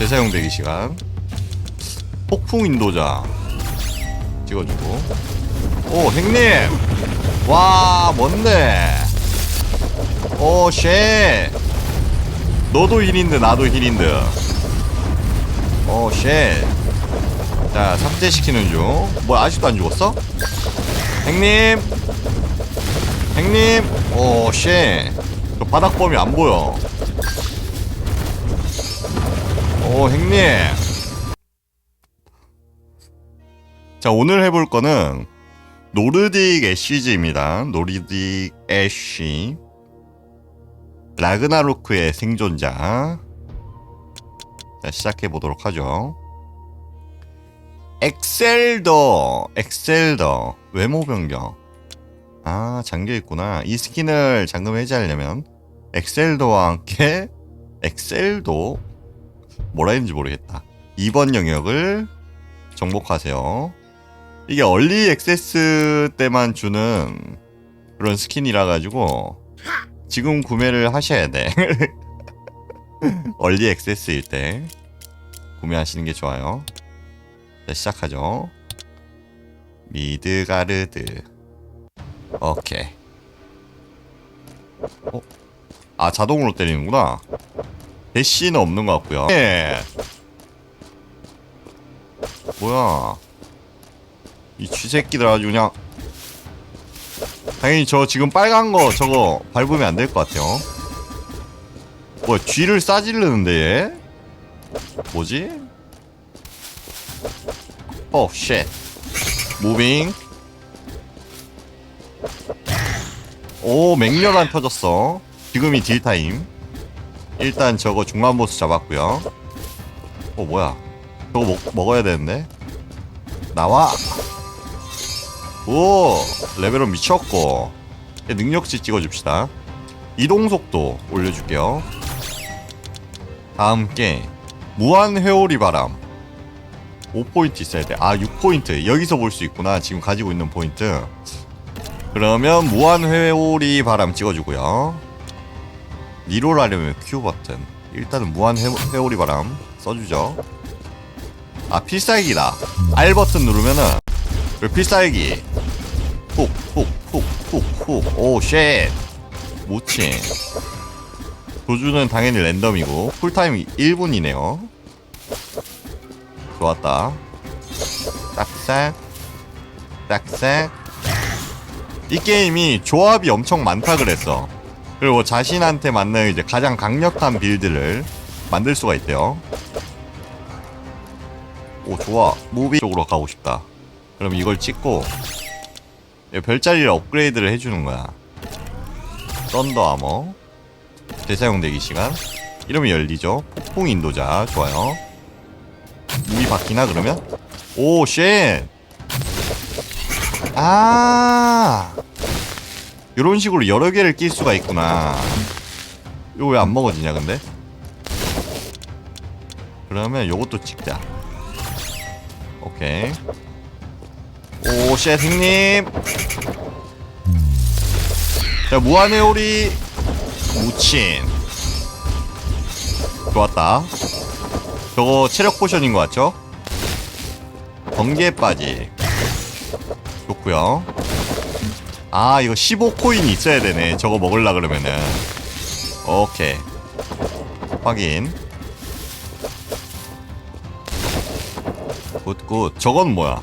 재사용 대기 시간. 폭풍 인도자 찍어주고. 오 행님! 와 뭔데 오쉣 너도 힐인드 나도 힐인드. 오쉣 자 삭제시키는 중뭐 아직도 안 죽었어? 행님! 행님! 오쉣 저 바닥범위 안 보여 오 행님. 자 오늘 해볼 거는 노르딕 애쉬즈입니다. 노르딕 애쉬. 라그나로크의 생존자. 자 시작해 보도록 하죠. 엑셀더 엑셀더. 외모 변경. 아 잠겨 있구나. 이 스킨을 잠금 해제하려면 엑셀더와 함께 엑셀도 뭐라 했는지 모르겠다. 2번 영역을 정복하세요. 이게 얼리 액세스 때만 주는 그런 스킨이라 가지고 지금 구매를 하셔야 돼. 얼리 액세스일 때 구매하시는 게 좋아요. 자 시작하죠. 미드가르드. 오케이. 어? 아 자동으로 때리는구나 대시는 없는 것 같고요 예. 뭐야 이 쥐새끼들 아주 그냥 당연히 저 지금 빨간 거 저거 밟으면 안 될 것 같아요 뭐야 쥐를 싸질르는데 얘? 뭐지? 어, 쉣. 무빙. 오, 맹렬한 터졌어. 지금이 딜타임. 일단 저거 중간 보스 잡았고요. 어, 뭐야. 저거 먹, 먹어야 되는데. 나와! 오! 레벨업 미쳤고. 능력치 찍어줍시다. 이동 속도 올려줄게요. 다음 게, 무한 회오리 바람. 5포인트 있어야 돼. 아, 6포인트. 여기서 볼 수 있구나. 지금 가지고 있는 포인트. 그러면 무한 회오리 바람 찍어주고요. 리롤 하려면 Q 버튼. 일단은 무한 회, 회오리 바람 써주죠. 아, 필살기다. R 버튼 누르면은 그 필살기. 훅, 훅, 훅, 훅, 훅. 오, 쉣. 모친. 도주는 당연히 랜덤이고 쿨타임 1분이네요. 좋았다. 딱색, 딱색. 이 게임이 조합이 엄청 많다 그랬어. 그리고 자신한테 맞는 이제 가장 강력한 빌드를 만들 수가 있대요. 오 좋아. 무비 쪽으로 가고 싶다. 그럼 이걸 찍고 이 별자리를 업그레이드를 해주는 거야. 썬더 아머. 대사용 대기 시간. 이러면 열리죠. 폭풍 인도자 좋아요. 무비 바뀌나 그러면? 오 쉣. 아. 이런 식으로 여러 개를 낄 수가 있구나. 이거 왜 안 먹어지냐 근데? 그러면 요것도 찍자. 오케이. 오, 쉣, 형님. 자, 무한회오리 무친. 좋았다. 저거 체력 포션인 것 같죠? 번개 빠지. 좋고요. 아, 이거 15코인이 있어야 되네. 저거 먹으려 그러면은. 오케이. 확인. 굿굿. 저건 뭐야?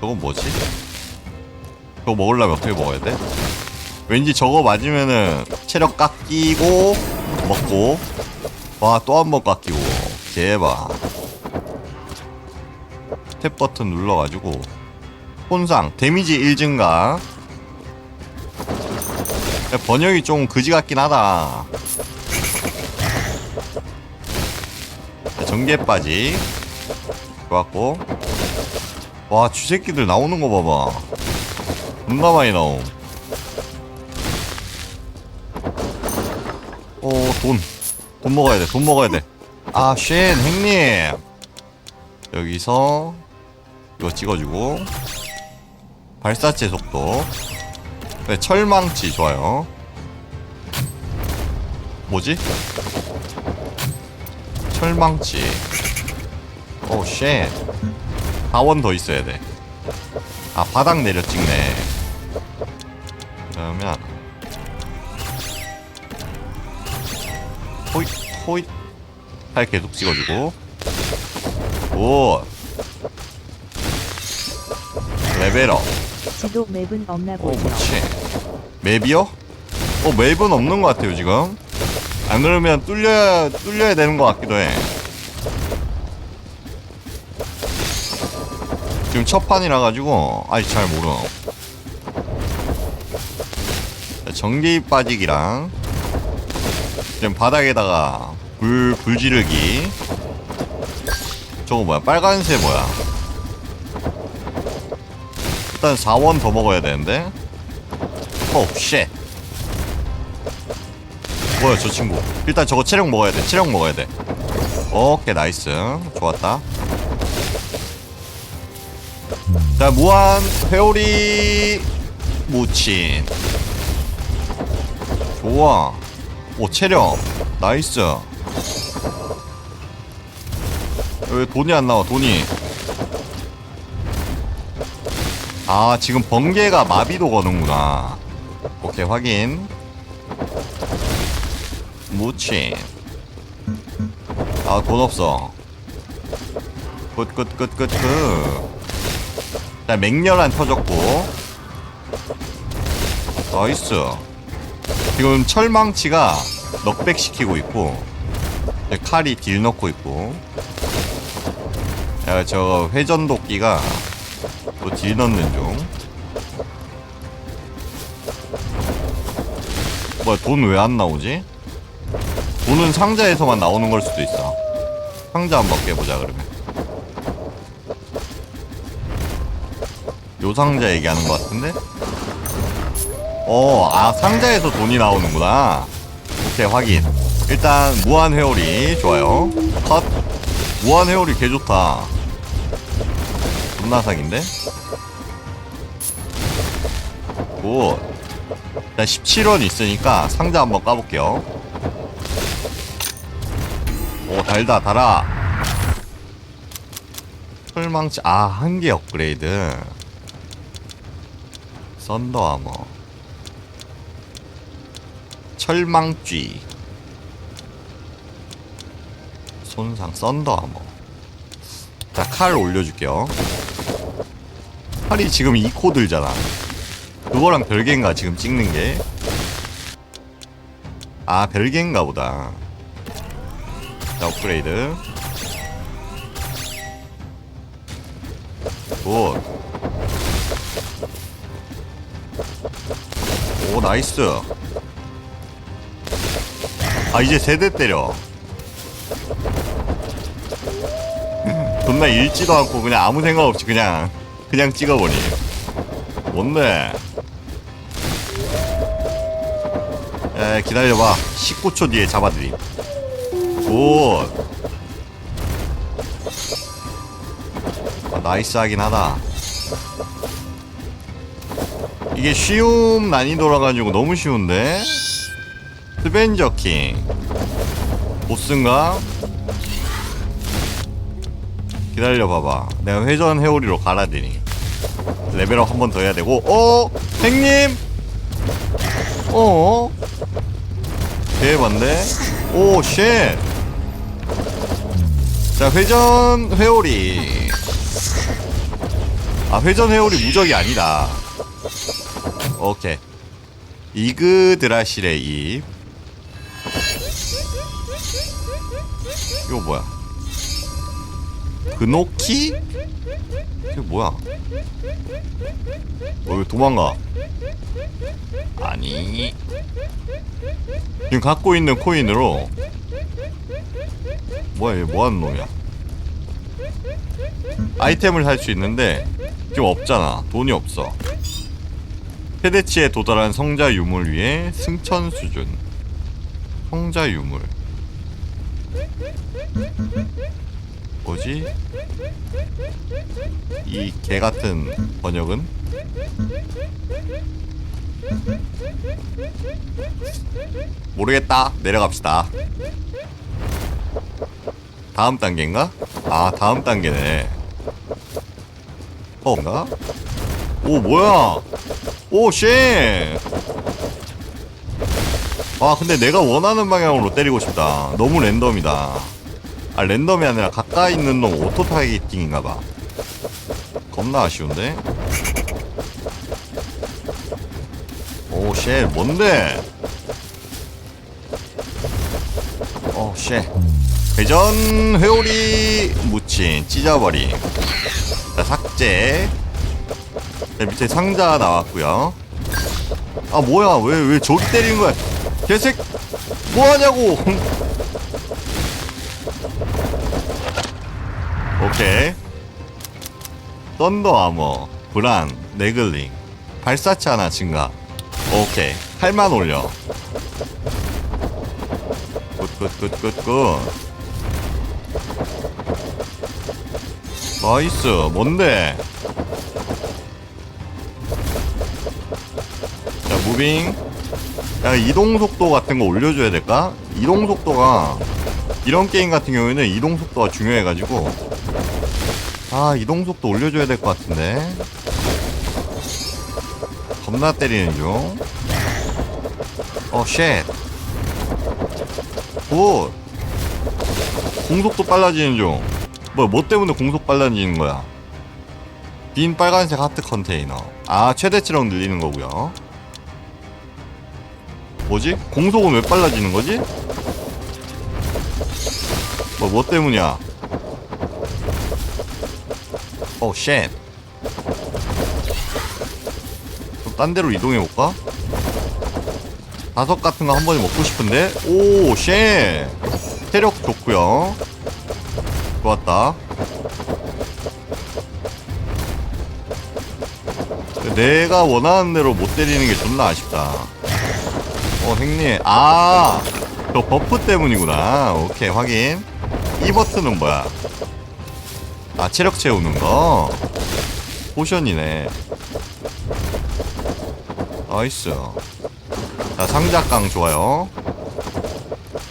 저건 뭐지? 저거 먹으려면 어떻게 먹어야 돼? 왠지 저거 맞으면은 체력 깎이고 먹고 와 또 한 번 깎이고 제발 탭 버튼 눌러가지고 혼상 데미지 1 증가. 번역이 좀 그지 같긴 하다. 전개 빠지. 좋았고. 와 쥐새끼들 나오는 거 봐봐. 겁나 많이 나옴. 오돈. 돈 먹어야 돼돈 먹어야 돼아쉔 행님. 여기서 이거 찍어주고 발사체 속도. 네 철망치 좋아요. 뭐지? 철망치. 오쉣. 4원 더 있어야 돼아 바닥 내려 찍네. 그러면. 호잇 호잇. 팔 계속 찍어주고. 오. 레벨업 지도 맵은 없나 오 보죠. 그렇지 맵이요? 어 맵은 없는 것 같아요 지금. 안 그러면 뚫려야 뚫려야 되는 것 같기도 해. 지금 첫 판이라 가지고 아직 잘 모르. 전기 빠지기랑 지금 바닥에다가 불, 불 지르기. 저거 뭐야? 빨간색 뭐야 일단 4원 더 먹어야 되는데. 오 쉣. 뭐야 저 친구. 일단 저거 체력 먹어야 돼 체력 먹어야 돼. 오케이 나이스. 좋았다. 자 무한 회오리 무친. 좋아. 오 체력. 나이스. 왜 돈이 안 나와 돈이 아 지금 번개가 마비도 거는구나. 오케이 확인. 무친. 아돈 없어. 굿굿굿굿굿. 자 맹렬한 터졌고. 나이스. 지금 철망치가 넉백 시키고 있고 칼이 딜 넣고 있고. 야, 저 회전도끼가 또 딜 넣는 중 뭐야 돈 왜 안 나오지? 돈은 상자에서만 나오는 걸 수도 있어. 상자 한번 깨보자 그러면. 요 상자 얘기하는 것 같은데? 어, 아 상자에서 돈이 나오는구나. 오케이 확인. 일단 무한 회오리 좋아요. 컷. 무한 회오리 개 좋다 존나 사기인데? 굿. 일단 17원 있으니까 상자 한번 까볼게요. 오 달다 달아. 철망치 아 한 개 업그레이드. 썬더 아머. 철망쥐. 손상 썬더 아머 자 칼 올려줄게요. 칼이 지금 2코 들잖아. 그거랑 별개인가 지금 찍는 게? 아 별개인가 보다. 자 업그레이드. 굿. 오 나이스. 아 이제 세대 때려 존나 읽지도 않고 그냥 아무 생각 없이 그냥 그냥 찍어버리 뭔데? 에 기다려봐. 19초 뒤에 잡아드림. 굿. 아, 나이스 하긴 하다. 이게 쉬움 난이도라 가지고 너무 쉬운데? 스벤저 킹. 보스인가? 기다려 봐봐 내가 회전 회오리로 갈아드니 레벨업 한 번 더 해야 되고 어? 행님? 어? 대반데? 오 쉣! 자 회전 회오리 아 회전 회오리 무적이 아니다 오케이 이그드라실의 입 이거 뭐야 그노키? 이게 뭐야? 어, 왜 도망가? 아니. 지금 갖고 있는 코인으로 뭐야 얘 뭐하는 놈이야? 아이템을 살 수 있는데 지금 없잖아. 돈이 없어. 최대치에 도달한 성자 유물 위에 승천 수준. 성자 유물 뭐지? 이 개 같은 번역은? 모르겠다. 내려갑시다. 다음 단계인가? 아 다음 단계네 어인가? 오 뭐야 오 쉣 아 근데 내가 원하는 방향으로 때리고 싶다 너무 랜덤이다 아 랜덤이 아니라 가까이 있는 놈 오토 타겟팅인가봐. 겁나 아쉬운데? 오쉣 뭔데? 오쉣. 회전 회오리 묻힌 찢어버림 자 삭제. 자, 밑에 상자 나왔고요. 아 뭐야? 왜왜 저기 때리는 거야? 개색 뭐하냐고 오케이 썬더 아머 브란 네글링. 발사체 하나 증가. 오케이. 8만 올려. 굿굿굿굿굿. 나이스. 뭔데? 자 무빙. 야 이동 속도 같은 거 올려줘야 될까? 이동 속도가 이런 게임 같은 경우에는 이동 속도가 중요해가지고 아 이동 속도 올려줘야 될 것 같은데 겁나 때리는 중 어, 쉣. 굿. 공속도 빨라지는 중. 뭐, 뭐 때문에 공속 빨라지는 거야? 빈 빨간색 하트 컨테이너. 아, 최대치력 늘리는 거고요. 뭐지? 공속은 왜 빨라지는 거지? 뭐, 뭐 때문이야? 어, 쉣. 좀딴 데로 이동해볼까? 다섯 같은 거 한 번에 먹고 싶은데? 오, 쉣! 체력 좋고요 좋았다. 내가 원하는 대로 못 때리는 게 존나 아쉽다. 어, 형님. 아! 저 버프 때문이구나. 오케이, 확인. 이 버튼은 뭐야? 아, 체력 채우는 거? 포션이네. 나이스. 자, 상자깡 좋아요.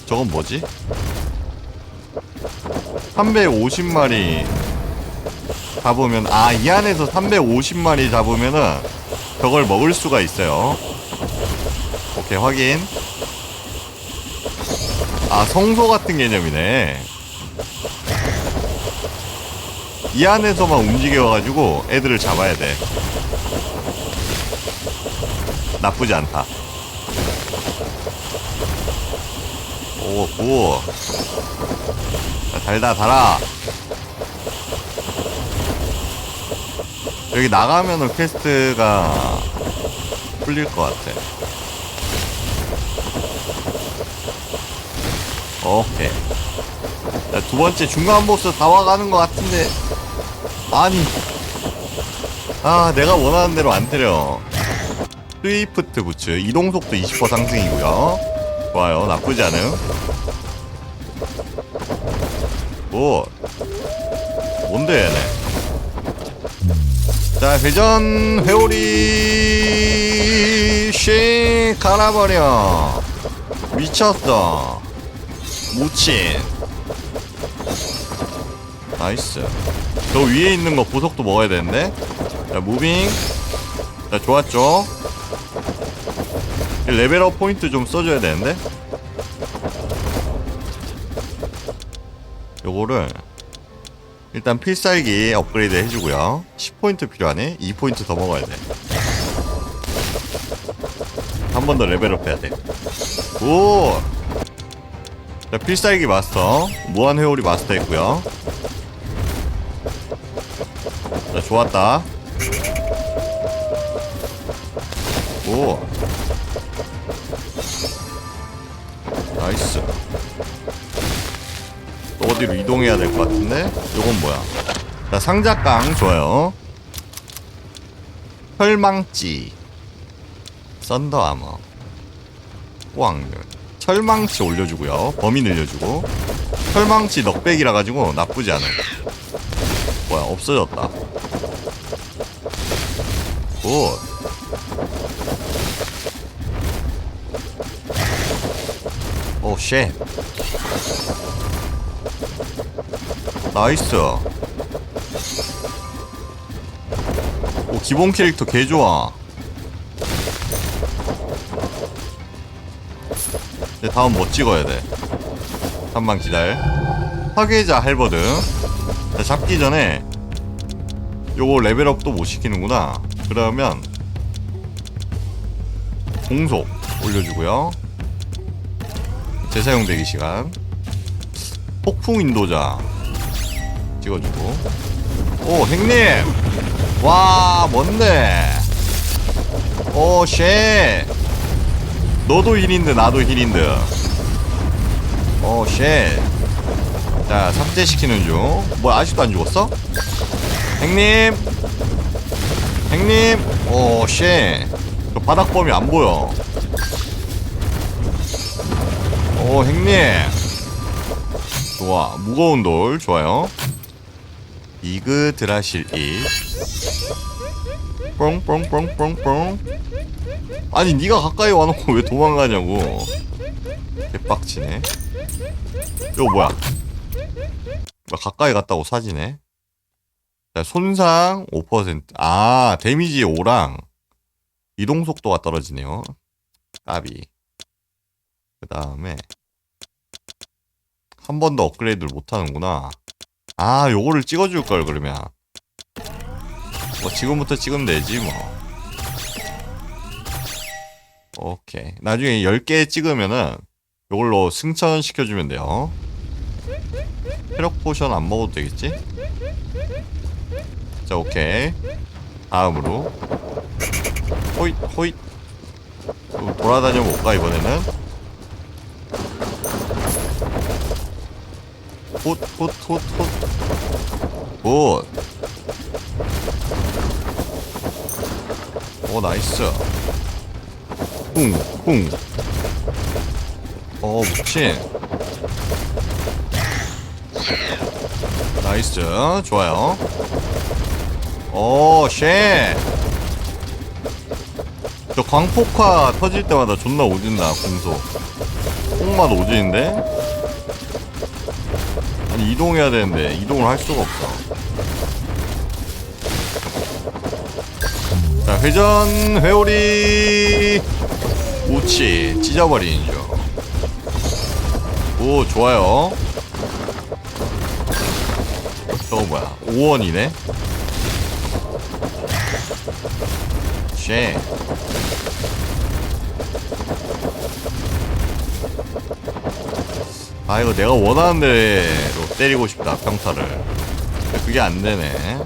저건 뭐지? 350마리 잡으면, 아, 이 안에서 350마리 잡으면은 저걸 먹을 수가 있어요. 오케이, 확인. 아, 성소 같은 개념이네. 이 안에서만 움직여가지고 애들을 잡아야 돼. 나쁘지 않다. 오, 오. 자, 달다, 달아. 여기 나가면은 퀘스트가 풀릴 것 같아. 오케이. 자, 두 번째 중간 보스 다 와가는 것 같은데. 아니. 아, 내가 원하는 대로 안 때려. 스위프트 부츠 이동 속도 20% 상승이고요. 좋아요. 나쁘지 않음. 오. 뭔데 얘네. 자, 회전 회오리 씩 갈아버려. 미쳤어. 무친. 나이스. 저 위에 있는 거 보석도 먹어야 되는데. 자, 무빙. 자, 좋았죠. 이 레벨업 포인트 좀 써줘야 되는데. 요거를 일단 필살기 업그레이드 해주고요. 10포인트 필요하네. 2포인트 더 먹어야 돼. 한 번 더 레벨업 해야 돼. 오! 자, 필살기 마스터. 무한 회오리 마스터 했고요. 좋았다. 오. 나이스. 또 어디로 이동해야 될 것 같은데? 요건 뭐야? 자, 상자깡 좋아요. 혈망찌. 썬더 아머. 호황률. 철망치 올려주고요. 범위 늘려주고. 철망치 넉백이라 가지고 나쁘지 않아요. 뭐야 없어졌다. 굿. 오 쉣. 나이스. 오, 기본 캐릭터 개 좋아. 이제 다음 뭐 찍어야 돼? 잠만 기다려. 파괴자 할버드. 자, 잡기 전에 요거 레벨업도 못 시키는구나. 그러면 공속 올려주고요. 재사용 대기 시간. 폭풍 인도자 찍어주고. 오, 행님! 와, 뭔데? 오, 쉣! 너도 힐인드, 나도 힐인드. 오, 쉣! 자, 삭제시키는 중. 뭐, 아직도 안 죽었어? 행님! 행님! 오, 쉣! 저 바닥범위 안 보여. 오, 행님! 좋아. 무거운 돌, 좋아요. 이그 드라실 1. 뽕뽕뽕뽕뽕. 아니, 네가 가까이 와놓고 왜 도망가냐고. 개빡치네. 이거 뭐야? 나 가까이 갔다고 사지네. 자, 손상 5%. 아, 데미지 5랑 이동 속도가 떨어지네요. 까비. 그 다음에 한 번 더 업그레이드를 못 하는구나. 아, 요거를 찍어줄 걸 그러면. 뭐 지금부터 찍으면 되지 뭐. 오케이. 나중에 10개 찍으면은 요걸로 승천 시켜주면 돼요. 체력 포션 안 먹어도 되겠지? 자, 오케이. 다음으로. 호잇, 호잇. 또 돌아다녀 볼까, 이번에는? 폿, 폿, 폿, 폿. 굿. 오, 나이스. 쿵, 쿵. 어, 묵친. 나이스. 좋아요. 오, 쉣. 저 광폭화 터질 때마다 존나 오진다, 공소. 콩맛 오지는데? 아니, 이동해야 되는데, 이동을 할 수가 없어. 자, 회전, 회오리. 우치, 찢어버리는 중. 오, 좋아요. 저거 뭐야? 5원이네? 쉐. 아, 이거 내가 원하는 대로 때리고 싶다, 평타를. 그게 안 되네.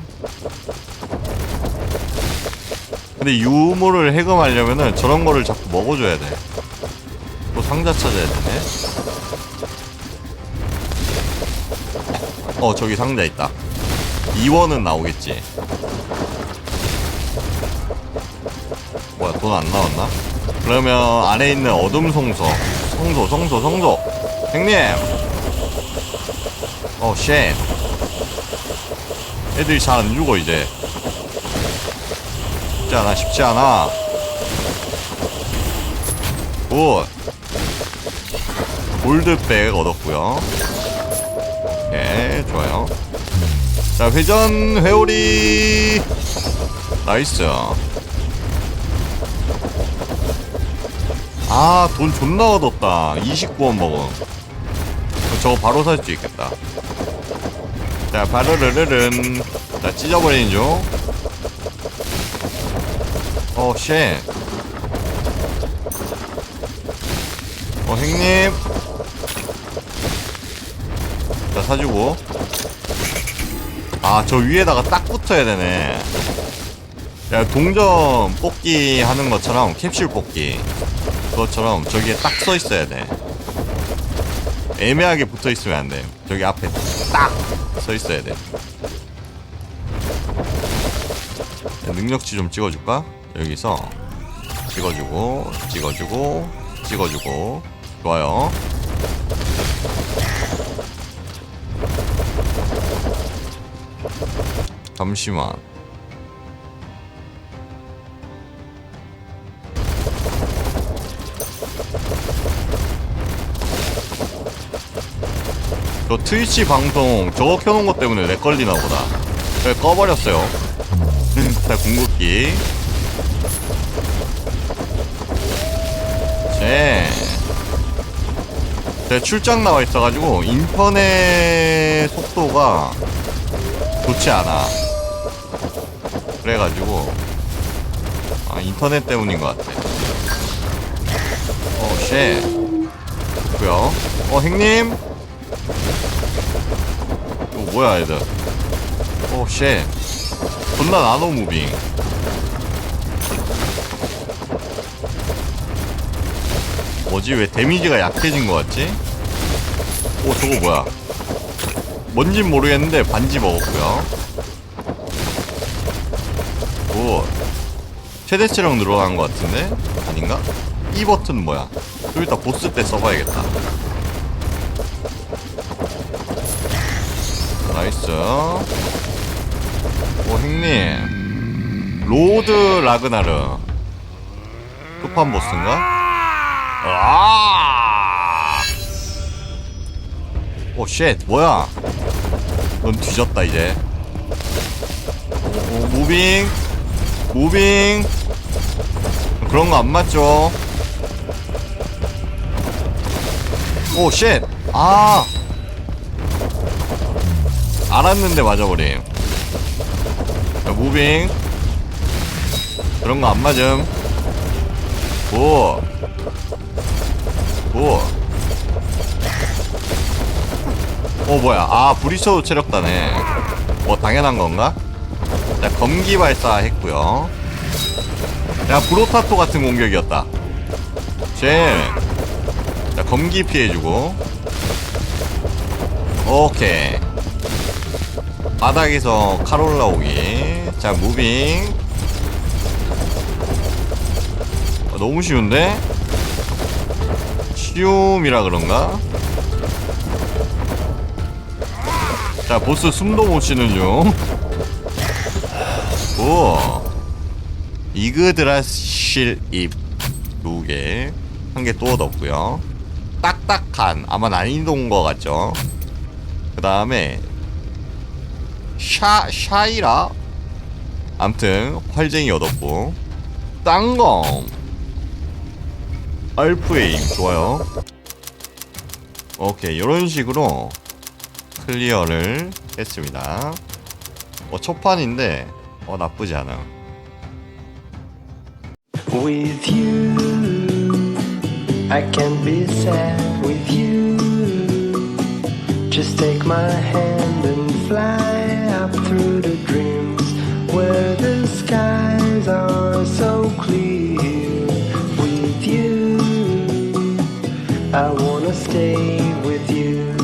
근데 유물을 해금하려면은 저런 거를 자꾸 먹어줘야 돼. 또 상자 찾아야 되네. 어, 저기 상자 있다. 2원은 나오겠지. 뭐야, 돈 안 나왔나? 그러면 안에 있는 어둠 성소. 성소, 성소, 성소. 형님! 어, 쉣. 애들이 잘 안 죽어, 이제. 쉽지 않아, 쉽지 않아. 굿. 골드백 얻었고요 예, 좋아요. 자, 회전, 회오리. 나이스. 아, 돈 존나 얻었다. 29원 먹음. 저거 바로 살 수 있겠다. 자, 바르르르른. 자, 찢어버리는 중. 어, 쉣. 어, 형님. 자, 사주고. 아, 저 위에다가 딱 붙어야 되네. 야, 동전 뽑기 하는 것처럼, 캡슐 뽑기. 그것처럼 저기에 딱 서 있어야 돼. 애매하게 붙어 있으면 안 돼. 저기 앞에 딱 서 있어야 돼. 야, 능력치 좀 찍어줄까? 여기서 찍어주고, 찍어주고, 찍어주고. 좋아요. 잠시만. 저 트위치 방송 저거 켜놓은 것 때문에 렉 걸리나 보다. 그래 꺼버렸어요. 자 궁극기. 제. 제 출장 나와 있어가지고 인터넷 속도가 좋지 않아. 그래가지고 아 인터넷 때문인 것 같아. 어 쉣. 뭐야? 어 형님. 뭐야 얘들? 오 쉣. 존나 나노 무빙. 뭐지 왜 데미지가 약해진 것 같지? 오 저거 뭐야? 뭔진 모르겠는데 반지 먹었고요. 오 최대 체력 늘어난 것 같은데 아닌가? 이 버튼 뭐야? 좀 이따 보스 때 써봐야겠다. 나이스. 오 형님 로드 라그나르 끝판 보스인가? 아! 오, 쉣, 뭐야? 넌 뒤졌다, 이제. 오, 오, 무빙. 무빙. 그런 거 안 맞죠? 오, 쉣. 아. 알았는데 맞아버림. 자, 무빙. 그런 거 안 맞음. 오. 오. 어 뭐야 아 브리처도 체력다네 뭐 당연한 건가? 자 검기 발사 했고요 야 브로타토 같은 공격이었다 쟤자 검기 피해주고 오케이 바닥에서 칼 올라오기. 자 무빙. 어, 너무 쉬운데? 쉬움이라 그런가? 자 보스 숨도 못 쉬는 중. 오. 이그드라실 잎 두개. 한 개또 얻었고요. 딱딱한 아마 난이도인 것 같죠? 그 다음에 샤 샤이라. 암튼 활쟁이 얻었고. 쌍검. 알프에임. 좋아요. 오케이 이런 식으로 클리어를 했습니다. 어 첫판인데 어 나쁘지 않아 With you, I can be sad. With you. Just take my hand and fly up through the dreams where the skies are so clear. With you, I wanna stay with you.